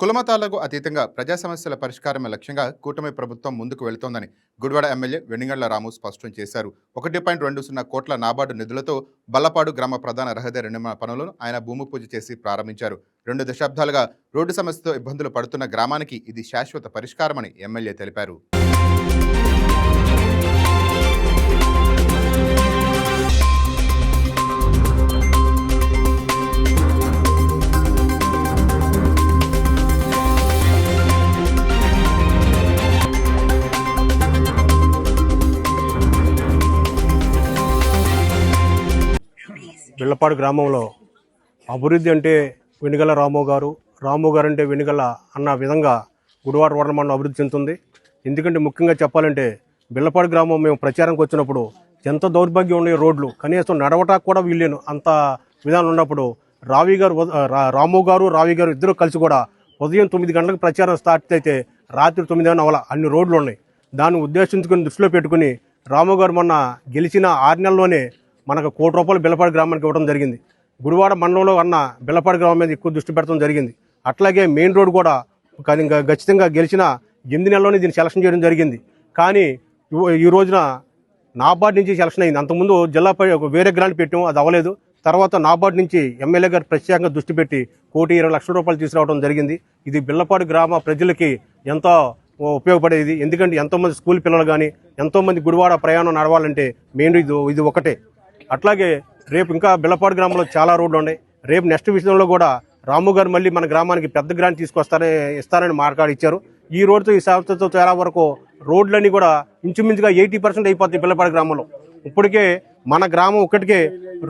కులమతాలకు అతీతంగా ప్రజా సమస్యల పరిష్కారమే లక్ష్యంగా కూటమి ప్రభుత్వం ముందుకు వెళుతోందని గుడివాడ ఎమ్మెల్యే వెనిగండ్ల రాము స్పష్టం చేశారు. ఒకటి పాయింట్ రెండు సున్నా కోట్ల నాబార్డు నిధులతో బల్లపాడు గ్రామ ప్రధాన రహదారి నిర్మాణ పనులను ఆయన భూమి పూజ చేసి ప్రారంభించారు. రెండు దశాబ్దాలుగా రోడ్డు సమస్యతో ఇబ్బందులు పడుతున్న గ్రామానికి ఇది శాశ్వత పరిష్కారమని ఎమ్మెల్యే తెలిపారు. బిళ్ళపాడు గ్రామంలో అభివృద్ధి అంటే వెనుగల రాము గారు రాము గారు అంటే వెనుగల అన్న విధంగా గుడివాడ వర్ణమండలం అభివృద్ధి చెందుతుంది. ఎందుకంటే ముఖ్యంగా చెప్పాలంటే బిళ్ళపాడు గ్రామం మేము ప్రచారంకి వచ్చినప్పుడు ఎంత దౌర్భాగ్యం ఉండే రోడ్లు కనీసం నడవటానికి కూడా వీల్లేను. అంత విధానం ఉన్నప్పుడు రావి గారు ఉద- రా- రాము గారు రావి గారు ఇద్దరు కలిసి కూడా ఉదయం తొమ్మిది గంటలకు ప్రచారం స్టార్ట్ అయితే రాత్రి తొమ్మిది గంటల అవల అన్ని రోడ్లు ఉన్నాయి. దాన్ని ఉద్దేశించుకుని దృష్టిలో పెట్టుకుని రాము గారు మొన్న గెలిచిన ఆరు నెలల్లోనే మనకు కోటి రూపాయలు బిల్లపాడు గ్రామానికి ఇవ్వడం జరిగింది. గుడివాడ మండలంలో అన్న బిల్లపాడు గ్రామం మీద ఎక్కువ దృష్టి పెట్టడం జరిగింది. అట్లాగే మెయిన్ రోడ్ కూడా ఇంకా ఖచ్చితంగా గెలిచిన ఎనిమిది నెలలోనే దీన్ని సెలక్షన్ చేయడం జరిగింది. కానీ ఈ- రోజున నాబార్డ్ నుంచి సెలక్షన్ అయింది. అంతకుముందు జిల్లాపై ఒక వేరే గ్రాంట్ పెట్టాం అది అవ్వలేదు. తర్వాత నాబార్డ్ నుంచి ఎమ్మెల్యే గారు ప్రత్యేకంగా దృష్టి పెట్టి కోటి ఇరవై లక్షల రూపాయలు తీసుకురావడం జరిగింది. ఇది బిల్లపాడు గ్రామ ప్రజలకి ఎంతో ఉపయోగపడేది. ఎందుకంటే ఎంతోమంది స్కూల్ పిల్లలు కానీ ఎంతోమంది గుడివాడ ప్రయాణం నడవాలంటే మెయిన్ ఇది ఇది ఒకటే. అట్లాగే రేపు ఇంకా బిల్లపాడు గ్రామంలో చాలా రోడ్లు ఉన్నాయి. రేపు నెక్స్ట్ విషయంలో కూడా రాము గారు మళ్ళీ మన గ్రామానికి పెద్ద గ్రాంట్ తీసుకొస్తారని ఇస్తారని మార్కాడు ఇచ్చారు. ఈ రోడ్డుతో ఈ సంస్థతో చాలా వరకు రోడ్లన్నీ కూడా ఇంచుమించుగా ఎయిటీ పర్సెంట్ అయిపోతుంది బిల్లపాడు గ్రామంలో. ఇప్పటికే మన గ్రామం ఒక్కటికే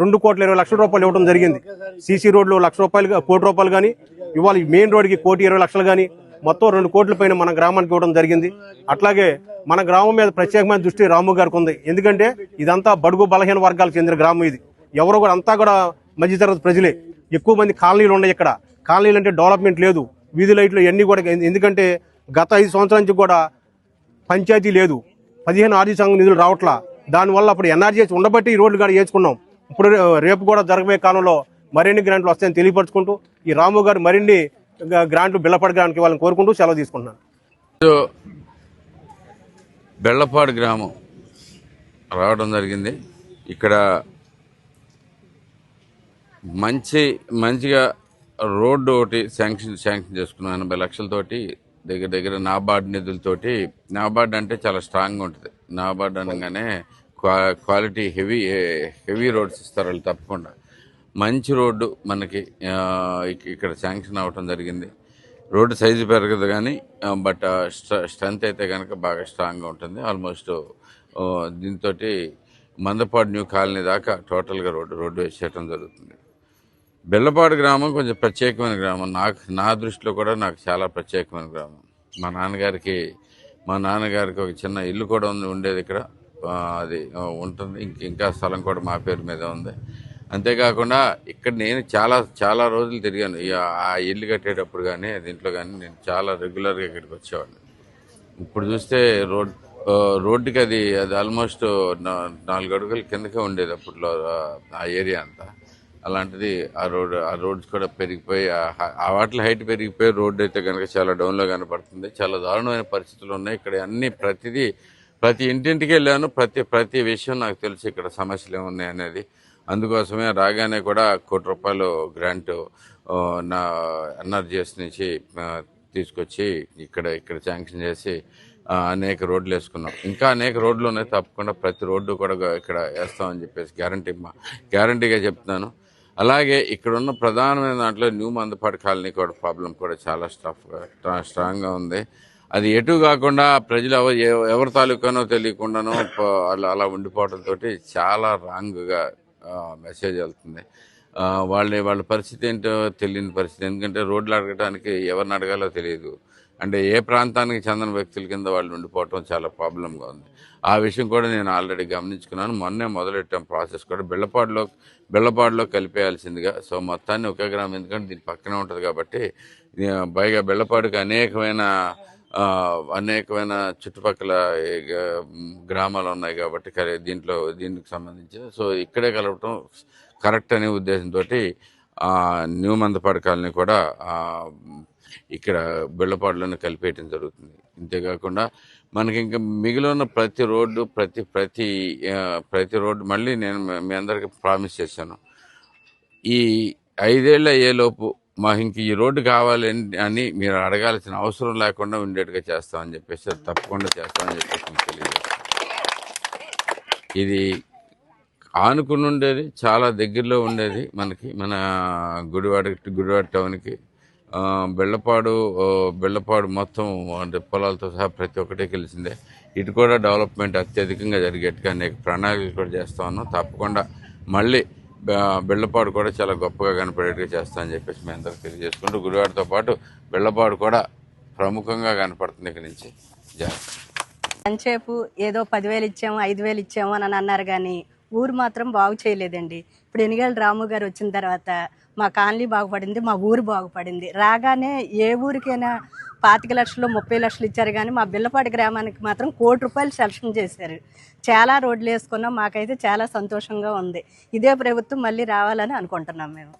రెండు కోట్ల ఇరవై లక్షల రూపాయలు ఇవ్వడం జరిగింది. సీసీ రోడ్లు లక్ష రూపాయలు కోటి రూపాయలు కానీ ఇవాళ మెయిన్ రోడ్కి కోటి ఇరవై లక్షలు కానీ మొత్తం రెండు కోట్ల పైన మన గ్రామానికి ఇవ్వడం జరిగింది. అట్లాగే మన గ్రామం మీద ప్రత్యేకమైన దృష్టి రాము గారికి ఉంది. ఎందుకంటే ఇదంతా బడుగు బలహీన వర్గాలకు చెందిన గ్రామం ఇది. ఎవరు కూడా అంతా కూడా మధ్యతరగతి ప్రజలే. ఎక్కువ మంది కాలనీలు ఉన్నాయి ఇక్కడ. కాలనీలు అంటే డెవలప్మెంట్ లేదు. వీధి లైట్లు ఇవన్నీ కూడా ఎందుకంటే గత ఐదు సంవత్సరాల నుంచి కూడా పంచాయతీ లేదు. పదిహేను ఆర్థిక సంఘం నిధులు రావట్లా. దానివల్ల అప్పుడు ఎన్ఆర్జీఎస్ ఉండబట్టి ఈ రోడ్లు కూడా వేసుకున్నాం. ఇప్పుడు రేపు కూడా జరగబోయే కాలంలో మరిన్ని గ్రాంట్లు వస్తాయని తెలియపరచుకుంటూ ఈ రాము గారు మరిన్ని గ్రాంట్లు బిల్లపడి గ్రామానికి వాళ్ళని కోరుకుంటూ సెలవు తీసుకుంటున్నాను. బెల్లపాడు గ్రామం రావడం జరిగింది. ఇక్కడ మంచి మంచిగా రోడ్డు ఒకటి శాంక్షన్ శాంక్షన్ చేసుకున్నాం ఎనభై లక్షలతోటి దగ్గర దగ్గర నాబార్డ్ నిధులతోటి. నాబార్డ్ అంటే చాలా స్ట్రాంగ్గా ఉంటుంది. నాబార్డ్ అనగానే qua quality heavy heavy roads ఇస్తారు వాళ్ళు తప్పకుండా. మంచి రోడ్డు మనకి ఇక్కడ శాంక్షన్ అవ్వటం జరిగింది. రోడ్డు సైజు పెరగదు కానీ బట్ స్ట్రెంత్ అయితే కనుక బాగా స్ట్రాంగ్గా ఉంటుంది. ఆల్మోస్ట్ దీంతో మందపాడు న్యూ కాలనీ దాకా టోటల్గా రోడ్డు రోడ్డు వేసేయటం జరుగుతుంది. బెల్లపాడు గ్రామం కొంచెం ప్రత్యేకమైన గ్రామం. నాకు నా దృష్టిలో కూడా నాకు చాలా ప్రత్యేకమైన గ్రామం. మా నాన్నగారికి మా నాన్నగారికి ఒక చిన్న ఇల్లు కూడా ఉంది ఉండేది ఇక్కడ. అది ఉంటుంది. ఇంక ఇంకా స్థలం కూడా మా పేరు మీద ఉంది. అంతేకాకుండా ఇక్కడ నేను చాలా చాలా రోజులు తిరిగాను. ఆ ఇల్లు కట్టేటప్పుడు కానీ దీంట్లో కానీ నేను చాలా రెగ్యులర్గా ఇక్కడికి వచ్చేవాడిని. ఇప్పుడు చూస్తే రోడ్ రోడ్డుకి అది అది ఆల్మోస్ట్ నాలుగు అడుగుల కిందకే ఉండేది అప్పట్లో ఆ, ఏరియా అంతా. అలాంటిది ఆ రోడ్ ఆ రోడ్స్ కూడా పెరిగిపోయి ఆ హ- హైట్ పెరిగిపోయి రోడ్డు అయితే కనుక చాలా డౌన్లో కనపడుతుంది. చాలా దారుణమైన పరిస్థితులు ఉన్నాయి. ఇక్కడ అన్ని ప్రతిదీ ప్రతి ఇంటింటికి వెళ్ళాను. ప్రతి ప్రతి విషయం నాకు తెలుసు. ఇక్కడ సమస్యలు ఏమున్నాయి అనేది. అందుకోసమే రాగానే కూడా కోటి రూపాయలు గ్రాంట్ నా ఎన్ఆర్జిఎస్ నుంచి తీసుకొచ్చి ఇక్కడ ఇక్కడ శాంక్షన్ చేసి అనేక రోడ్లు వేసుకున్నాం. ఇంకా అనేక రోడ్లు ఉన్నాయి తప్పకుండా ప్రతి రోడ్డు కూడా ఇక్కడ వేస్తామని చెప్పేసి గ్యారంటీ గ్యారంటీగా చెప్తున్నాను. అలాగే ఇక్కడున్న ప్రధానమైన దాంట్లో న్యూ మందపాటి కాలనీ కూడా ప్రాబ్లం కూడా చాలా స్టఫ్గా స్ట్రాంగ్గా ఉంది. అది ఎటు కాకుండా ప్రజలు ఎవ- ఎవరి తాలూకానో తెలియకుండానో అలా అలా ఉండిపోవడంతో చాలా రాంగ్గా మెసేజ్ వెళ్తుంది. వాళ్ళని వాళ్ళ వాళ్ళ పరిస్థితి ఏంటో తెలియని పరిస్థితి. ఎందుకంటే రోడ్లు అడగడానికి ఎవరిని అడగాలో తెలియదు. అంటే ఏ ప్రాంతానికి చెందిన వ్యక్తుల కింద వాళ్ళు ఉండిపోవటం చాలా ప్రాబ్లంగా ఉంది. ఆ విషయం కూడా నేను ఆల్రెడీ గమనించుకున్నాను. మొన్నే మొదలెట్టాం ప్రాసెస్ కూడా. బెల్లపాడులో బెల్లపాడులో కలిపేయాల్సిందిగా. సో మొత్తాన్ని ఒకే గ్రామం. ఎందుకంటే దీని పక్కనే ఉంటుంది కాబట్టి పైగా బెల్లపాడుకి అనేకమైన అనేకమైన చుట్టుపక్కల గ్రామాలు ఉన్నాయి కాబట్టి దీంట్లో దీనికి సంబంధించి సో ఇక్కడే కలపటం కరెక్ట్ అనే ఉద్దేశంతో న్యూ మందపాడు కాలనీ కూడా ఇక్కడ బెళ్ళపాడులోనే కలిపేయటం జరుగుతుంది. ఇంతేకాకుండా మనకి ఇంకా మిగిలిన ప్రతి రోడ్డు ప్రతి ప్రతి ప్రతి రోడ్డు మళ్ళీ నేను మీ అందరికి ప్రామిస్ చేశాను. ఈ ఐదేళ్ళ అయ్యేలోపు మాకు ఇంక ఈ రోడ్డు కావాలి అని- మీరు అడగాల్సిన అవసరం లేకుండా ఉండేట్టుగా చేస్తామని చెప్పేసి అది తప్పకుండా చేస్తామని చెప్పేసి మీకు ఇది ఆనుకుని ఉండేది చాలా దగ్గరలో ఉండేది మనకి మన గుడివాడ గుడివాడ టౌన్కి. బెళ్ళపాడు బెళ్ళపాడు మొత్తం అంటే పొలాలతో సహా ప్రతి ఒక్కటే కలిసిందే. ఇటు కూడా డెవలప్మెంట్ అత్యధికంగా జరిగేట్టుగా అనేక ప్రణాళికలు కూడా చేస్తా ఉన్నాం. తప్పకుండా మళ్ళీ బెళ్ళపాడు కూడా చాలా గొప్పగా కనపడేట్టుగా చేస్తామని చెప్పేసి మేము అందరికి తెలియజేసుకుంటూ గుడివాడతో పాటు బెళ్ళపాడు కూడా ప్రముఖంగా కనపడుతుంది ఇక్కడి నుంచి. అంచేపు ఏదో పదివేలు ఇచ్చాము ఐదు వేలు ఇచ్చాము అని అన్నారు కానీ ఊరు మాత్రం బాగు చేయలేదండి. ఇప్పుడు ఎనిగేళ్ళ రాము గారు వచ్చిన తర్వాత మా కాలనీ బాగుపడింది మా ఊరు బాగుపడింది. రాగానే ఏ ఊరికైనా పాతిక లక్షలు ముప్పై లక్షలు ఇచ్చారు కానీ మా బిల్లపాటి గ్రామానికి మాత్రం కోటి రూపాయలు సెలక్షన్ చేశారు. చాలా రోడ్లు వేసుకున్నాం మాకైతే చాలా సంతోషంగా ఉంది. ఇదే ప్రభుత్వం మళ్ళీ రావాలని అనుకుంటున్నాం మేము.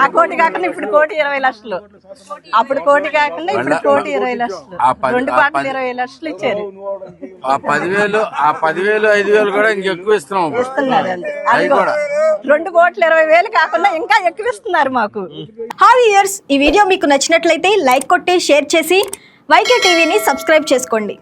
ఆ కోటి. కాకుండా ఇప్పుడు కోటి ఇరవై లక్షలు. అప్పుడు కోటి కాకుండా ఇప్పుడు కోటి ఇరవై లక్షలు. రెండు పాటలు ఇరవై లక్షలు ఇచ్చారు. ఆ పదివేలు ఆ పదివేలు ఐదు వేలు కూడా ఇంకెక్కువ ఇస్తున్నాం. ఇస్తున్నారు అదిగో, కూడా. రెండు కోట్ల ఇరవై వేలు కాకుండా ఇంకా ఎక్కువిస్తున్నారు మాకు. హాయ్ ఇయర్స్ ఈ వీడియో మీకు నచ్చినట్లయితే లైక్ కొట్టి షేర్ చేసి వైకే టీవీని సబ్స్క్రైబ్ చేసుకోండి.